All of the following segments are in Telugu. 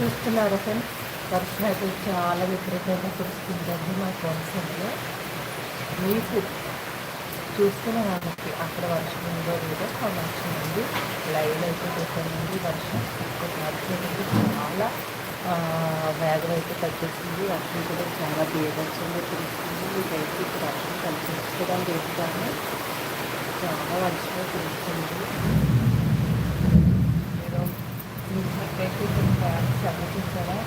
చూస్తున్నారు ఫ్రెండ్స్ వర్షం అయితే చాలా విపరీతంగా కురుస్తుందండి మా కోనసీమలో మీకు చూస్తున్న వాళ్ళకి అక్కడ వర్షం ఉందో లేదో కామెంట్ ఉంది లైవ్ అయితే పెట్టండి. వర్షం వర్షం చాలా వేగం అయితే తగ్గిస్తుంది వర్షం కూడా చాలా బీభత్సంగా కురుస్తుంది. మీకైతే ఇప్పుడు వర్షం కనిపించడం లేదు కానీ చాలా వర్షం కురుస్తుంది మీరు మీకైతే ఇప్పుడు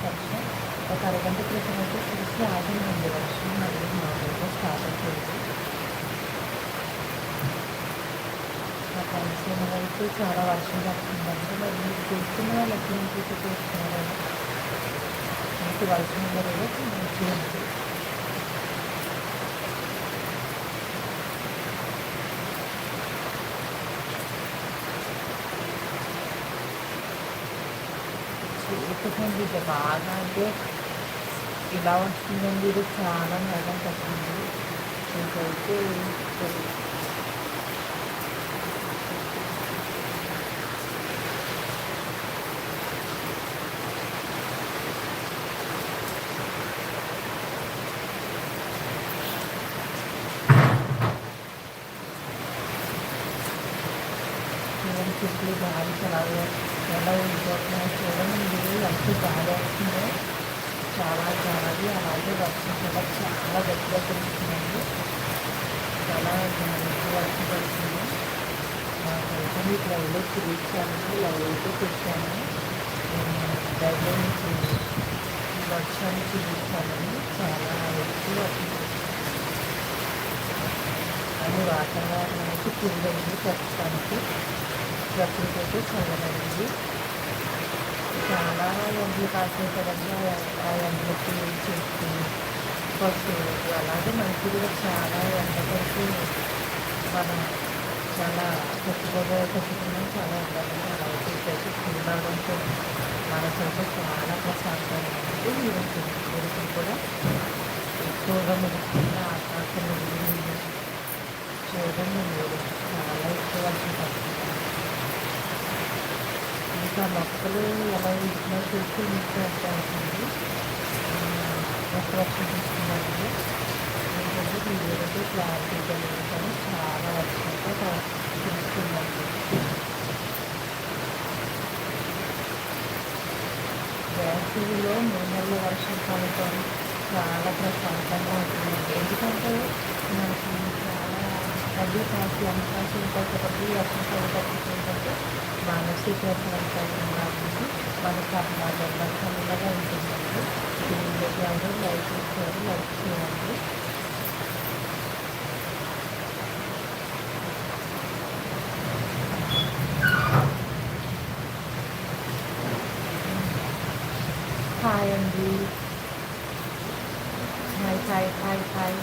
వర్షం ఒక అరగంట క్రితం అయితే చూసి ఆగిందండి వర్షం మళ్ళీ మామూలుగా స్టార్ట్ అయిపోయింది మా కోనసీమ వైపు చాలా వర్షం పడుతుందంటే మరి మీరు చూస్తున్న వాళ్ళు ఎక్కడి నుంచి చూస్తున్నారు మీకు వర్షం ఉండదు చూడండి చూపుతుంది ఇది బాగా అంటే ఇలా వస్తుందండి ఇది చాలా మేడం తగ్గింది ఇంకైతే చూడండి చుట్టూ గాలి చాలా ఎలా ఉండిపోతున్నాయి చూడండి మీరు బాగా గాలి వస్తుందో. చాలా చాలాది అలాగే వర్షం కూడా చాలా గట్టిగా కురుస్తుందండి చాలా వర్షం పడుతుంది నాకైతే మీకు లైవ్లో చూపించాను. లైవ్ అయితే పెట్టాను లైవ్లో వర్షాన్ని చూపించాలని చాలా ఎక్కువ వర్షం అని వాతావరణానికి అయితే కూలైంది ప్రస్తుతానికి. ప్రకృతి అయితే చల్లబడింది చాలా ఎండలు కాసే కదండి ఆ ఎండలకి చెట్టు పశువులకు అలాగే మనకి కూడా చాలా ఎండ పడితే మనం చాలా కట్టుకోగా కట్టుకున్నాం చాలా ఎండాలని అలా అయితే కూలవడంతో మనసైతే చాలా ప్రశాంతంగా ఉంది ఈరోజు కూడా ఎక్కువగా మెరుస్తున్న ఆకాశం చూడండి మీరు చాలా ఎక్కువ వర్షం పడుతుంది మొక్కలు ఎలా ఇచ్చినా చూసి మీకు అవుతుంది ఎంత వర్షం తీసుకున్నారండి. ఎందుకంటే మీ ఊరితో క్లారిటీ కలిగిందని చాలా వర్షంతో తెలుస్తుందండి వేసవిలో మూడు నెలలో వర్షం పడటం చాలా ప్రశాంతంగా ఉంటుంది ఎందుకంటే మనకి నది కాసి అవకాశం ఉంటాయి కాబట్టి వర్షం పడేటప్పుడు ఉంటుంది. మనకు ఆహ్లాదంగా చల్లగా లైక్ చేస్తారు లైక్ చేయండి హాయ్ అండి hi hi hi hi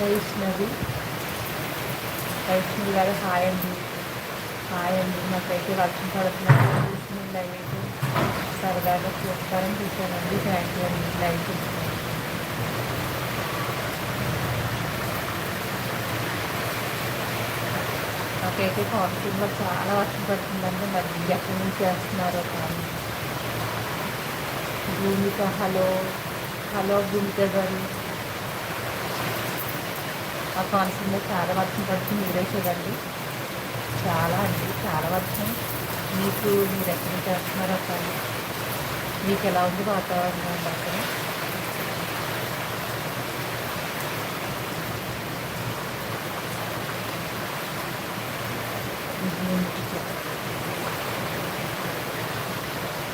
Vaishnavi. Vaishnavi గారు హాయ్ అండి. హాయ్ అండి. నాకైతే వర్షం పడుతున్నట్టు చూసిన లైవ్ అయితే సరదాగా చూస్తారని చూశానండి. థ్యాంక్ యూ అండి. లైవ్ నాకైతే కోనసీమలో చాలా వర్షం పడుతుందండి. మరి ఎక్కడి నుంచి వేస్తున్నారో కానీ. భూమిక హలో హలో భూమిక గారు. ఆ కోనసీమలో చాలా వర్షం పడుతుంది. మీరే చూడండి. చాలా అండి చాలా వర్షం. మీకు మీరు ఎక్కడ చేస్తున్నారో కానీ మీకు ఎలా ఉంది వాతావరణం అక్కడ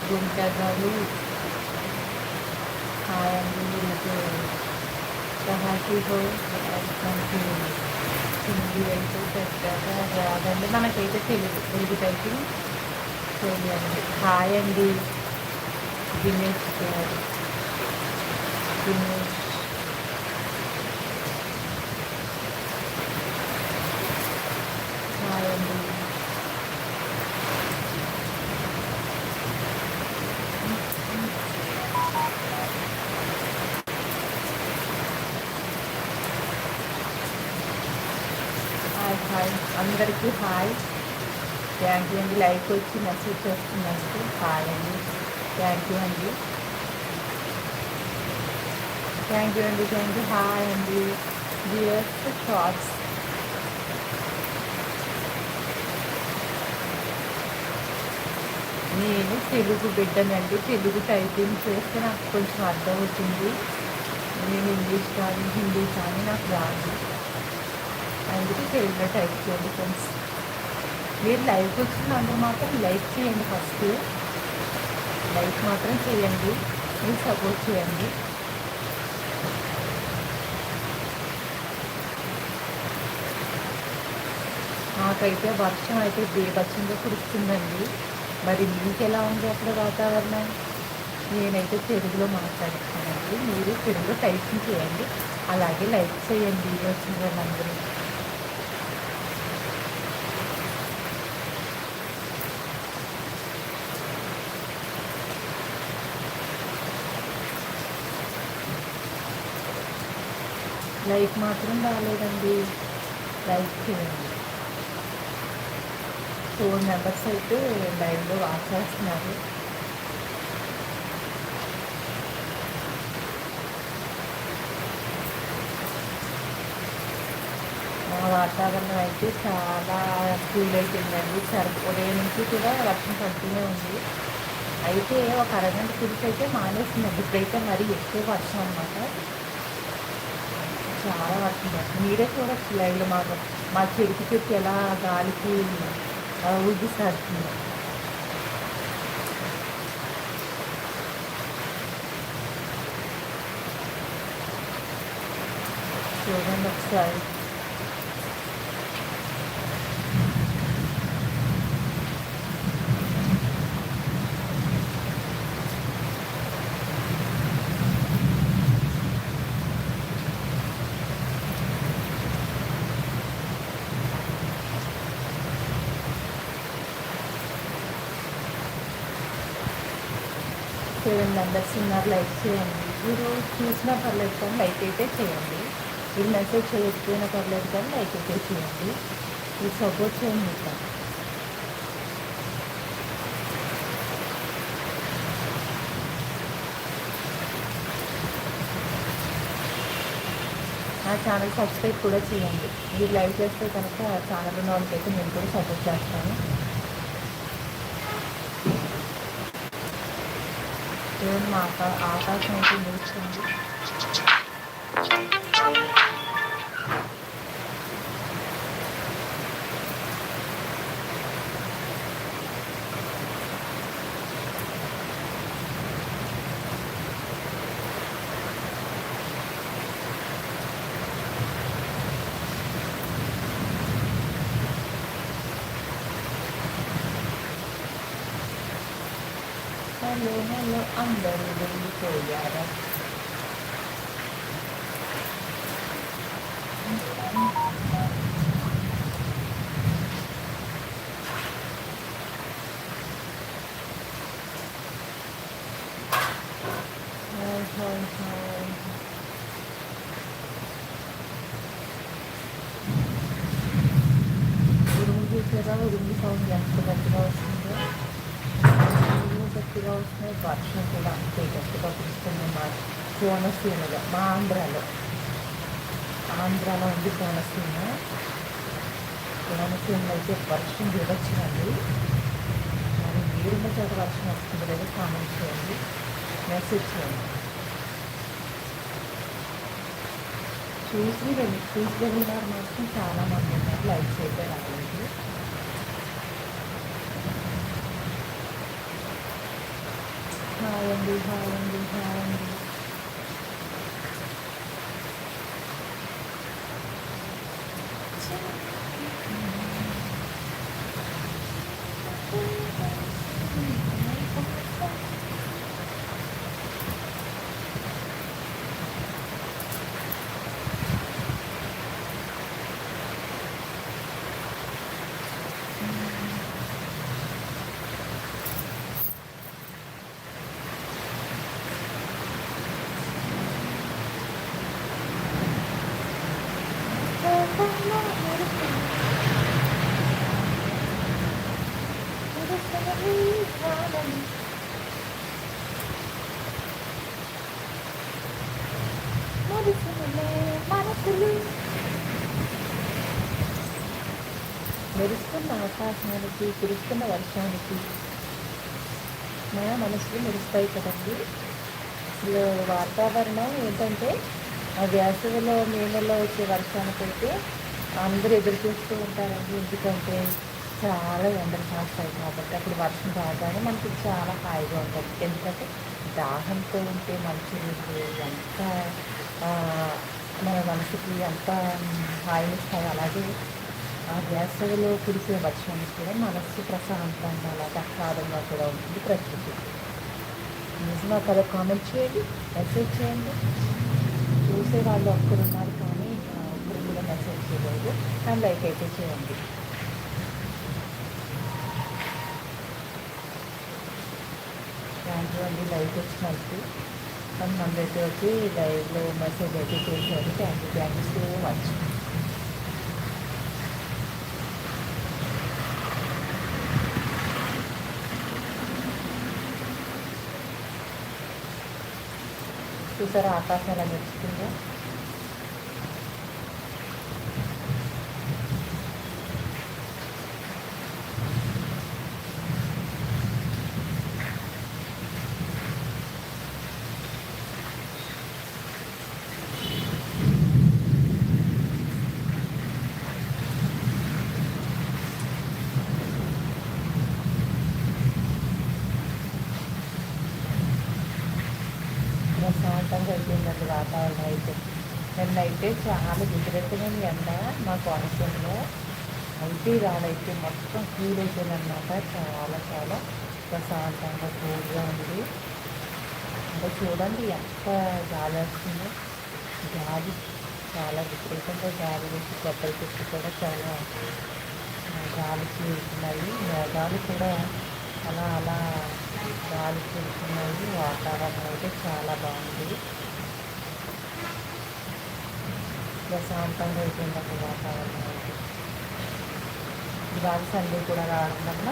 గుంట గారు హాయ్ అండి మీకు సహాకి హో హిందీ అయితే పెద్దగా రాదండి మనకైతే తెలుగు తెలుగు టైపింగ్ తెలియండి హాయ్ అండి దినేష్ గారు దినేష్ హాయ్ అండి హాయ్. అందరికీ హాయ్. థ్యాంక్ యూ అండి. లైక్ వచ్చి మెసేజ్ చేస్తున్నందుకు హాయ్ అండి. థ్యాంక్ యూ అండి. థ్యాంక్ యూ అండి. Thank you. హాయ్ అండి. వియర్స్ షార్ట్స్ నేను తెలుగు బిడ్డనండి. తెలుగు టైపింగ్ చేస్తే నాకు కొంచెం అర్థమవుతుంది నేను ఇంగ్లీష్ కానీ హిందీ కానీ నాకు రాదు. అందుకే ఫేవరెట్ టైప్ చేయండి ఫ్రెండ్స్ మీరు లైక్ వచ్చినందుకు మాత్రం లైక్ చేయండి ఫస్ట్ లైక్ మాత్రం చేయండి. మీరు సపోర్ట్ చేయండి. మాకైతే వర్షం అయితే బీభత్సంగా కురుస్తుందండి. మరి మీకు ఎలా ఉంది అక్కడ వాతావరణం? నేనైతే తెలుగులో మాట్లాడుతున్నానండి. మీరు తెలుగులో టైపింగ్ చేయండి. అలాగే లైక్ చేయండి. వచ్చిన వాళ్ళందరూ. లైక్ మాత్రం రాలేదండి లైక్ చేయండి. ఫోర్ మెంబర్స్ అయితే లైవ్లో వాచ్ చేస్తున్నారు మా వాతావరణం అయితే చాలా కూల్ అయిపోయిందండి. సరి ఉదయం నుంచి కూడా వర్షం పడుతూనే ఉంది. అయితే ఒక అరగంట కురిసి అయితే మానేసిందండి. ఇప్పుడైతే మరీ ఎక్కువ వర్షం అనమాట చాలా వర్షం పడుతుంది మీరే చూడొచ్చు లైవ్లో మాకు మా చెరుకు చెట్టు ఎలా గాలికి ఊగిస్తాడుతుంది చూడండి ఒకసారి. సెవెన్ మెంబర్స్ ఉన్నారు లైక్ చేయండి. మీరు చూసినా పర్లేదు కానీ లైక్ అయితే చేయండి. మీరు మెసేజ్ చేయకపోయినా పర్లేదు కానీ లైక్ అయితే చేయండి. మీరు సపోర్ట్ చేయండి మీకు నా ఛానల్ సబ్స్క్రైబ్ కూడా చేయండి. మీరు లైక్ చేస్తే కనుక ఛానల్ ఉన్న వాళ్ళకైతే నేను కూడా సపోర్ట్ చేస్తాను. దేవుని మా ఆకాశం అయితే నిలిచింది హలో హలో అందరూ వెళ్ళిపోయారా హాయ్ హాయ్ హాయ్ ఉరుము చూసారా ఉరుము సౌండ్ ఎంత గట్టిగా వస్తుందో ఉరుము గట్టిగా వస్తున్నాయి వర్షం కూడా అంతే గట్టిగా కురుస్తుంది మా కోనసీమలో మా ఆంధ్రాలో ఆంధ్రాలో ఉంది కోనసీమ కోనసీమలో అయితే వర్షం దిగొచ్చిందండి మరి మీరున్న చోట వర్షం వస్తుంది లేదా కామెంట్ చేయండి మెసేజ్ చేయండి చూసి వెళ్ళి చూసి వెళ్ళినారు మాత్రం చాలామంది ఉన్నారు లైక్స్ అయితే రాలేదు హాయ్ అండి హాయ్ అండి హాయ్ అండి మెరుస్తున్న ఆకాశానికి కురుస్తున్న వర్షానికి మన మనసులు మెరుస్తాయి కదండి. అసలు వాతావరణం ఏంటంటే ఆ వేసవిలో మేనలో వచ్చే వర్షానికైతే అందరూ ఎదురు చూస్తూ ఉంటారండి. ఎందుకంటే చాలా ఎండలు కాస్తాయి కాబట్టి అప్పుడు వర్షం రాగానే మనకి చాలా హాయిగా ఉంటుంది. ఎందుకంటే దాహంతో ఉంటే మంచి ఎంత మన మనసుకి ఎంత హాయినిస్తాయి అలాగే ఆ వేసవిలో కురిసే వర్షానికి కూడా మనస్సు ప్రశాంతంగా అలా ఆహ్లాదంగా కూడా ఉంటుంది ప్రకృతి నిజమా కదా? కామెంట్ చేయండి మెసేజ్ చేయండి. చూసే వాళ్ళు ఒక్కరున్నారు కానీ ఒక్కరు కూడా మెసేజ్ చేయలేదు. అండ్ లైక్ అయితే చేయండి. థ్యాంక్ అండి లైక్ వచ్చినట్టు. కానీ అయితే వచ్చి లైవ్లో మెసేజ్ అయితే చేశారు. Thank you thank you so much చూసారా ఆకాశం ఎలా మెరుస్తుందో ప్రశాంతంగా అయిపోయిందండి వాతావరణం అయితే. నిన్నైతే చాలా విపరీతమైన ఎండ మా కోనసీమలో అయితే రాడైతే మొత్తం కూల్ అయిపోయిందన్నమాట. చాలా చాలా ప్రశాంతంగా కూల్గా ఉంది. అంటే చూడండి ఎంత గాలి వస్తుందో. గాలి చాలా విపరీతంగా గాలి వేసి కొబ్బరి చెట్లు కూడా చాలా గాలి చేరుతున్నాయి. మేఘాలు కూడా అలా అలా గాలి చేరుతున్నాయి. అయితే చాలా బాగుంది. ప్రశాంతంగా అయిపోయింది అక్కడ వాతావరణం అయితే. ఇవాళ సండే కూడా రావడం వల్ల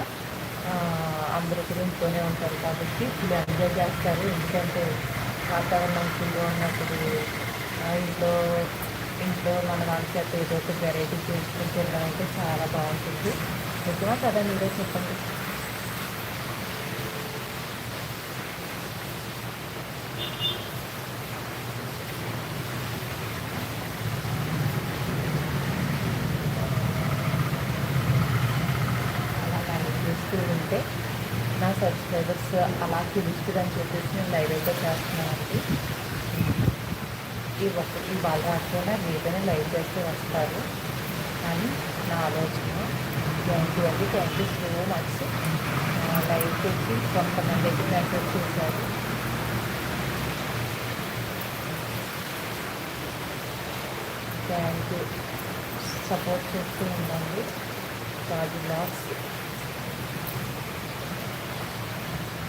అందరూ కూడా ఇంట్లోనే ఉంటారు కాబట్టి ఇప్పుడు ఎంజాయ్ చేస్తారు. ఎందుకంటే వాతావరణం ఫుల్గా ఉన్నప్పుడు ఇంట్లో ఇంట్లో మన వాళ్ళకి ఏదో ఒక వెరైటీ చేసుకుని తినడం అయితే చాలా బాగుంటుంది. నిజమా కదా మీరే చెప్పండి చేస్తూ ఉంటే నా అలా అలా అని చెప్పేసి నేను లైవ్ అయితే చేస్తున్నానండి ఈ ఒక్క ఈ బాగా రాకపోయినా లైవ్ చేస్తే వస్తారు. అని నా ఆలోచన థ్యాంక్ యూ అండి. Thank you so much live తెచ్చి కొంతమంది అయితే మెసేజ్ చేశారు. థ్యాంక్ యూ సపోర్ట్ చేస్తూ ఉండండి. Raju blogs